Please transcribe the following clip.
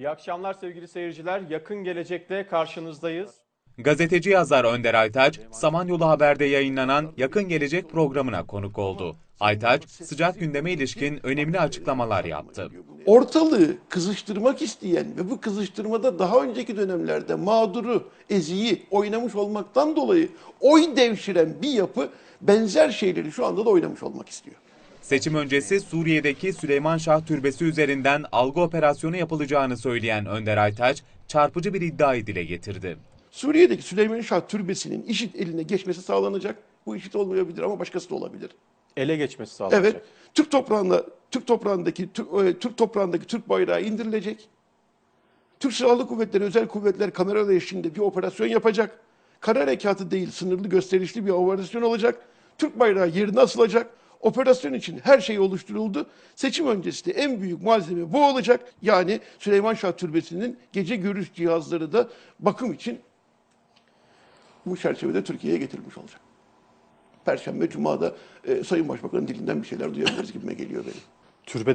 İyi akşamlar sevgili seyirciler. Yakın gelecekte karşınızdayız. Gazeteci yazar Önder Aytaç, Samanyolu Haber'de yayınlanan Yakın Gelecek programına konuk oldu. Aytaç, sıcak gündeme ilişkin önemli açıklamalar yaptı. ortalığı kızıştırmak isteyen ve bu kızıştırmada daha önceki dönemlerde mağduru, eziyi oynamış olmaktan dolayı oy devşiren bir yapı benzer şeyleri şu anda da oynamış olmak istiyor. Seçim öncesi Suriye'deki Süleyman Şah Türbesi üzerinden algı operasyonu yapılacağını söyleyen Önder Aytaç, çarpıcı bir iddiayı dile getirdi. Suriye'deki Süleyman Şah Türbesi'nin IŞİD eline geçmesi sağlanacak. Bu IŞİD olmayabilir ama başkası da olabilir. Ele geçmesi sağlanacak. Evet, Türk toprağında Türk toprağındaki Türk, e, toprağındaki Türk bayrağı indirilecek. Türk Silahlı Kuvvetleri, özel kuvvetler kameralar eşliğinde bir operasyon yapacak. Kara harekatı değil, sınırlı gösterişli bir operasyon olacak. Türk bayrağı yerine asılacak. Operasyon için her şey oluşturuldu. Seçim öncesi de en büyük malzeme bu olacak. Yani Süleyman Şah Türbesi'nin gece görüş cihazları da bakım için bu çerçevede Türkiye'ye getirilmiş olacak. Perşembe, Cuma'da e, Sayın Başbakan'ın dilinden bir şeyler duyabiliriz gibime geliyor benim. Türbe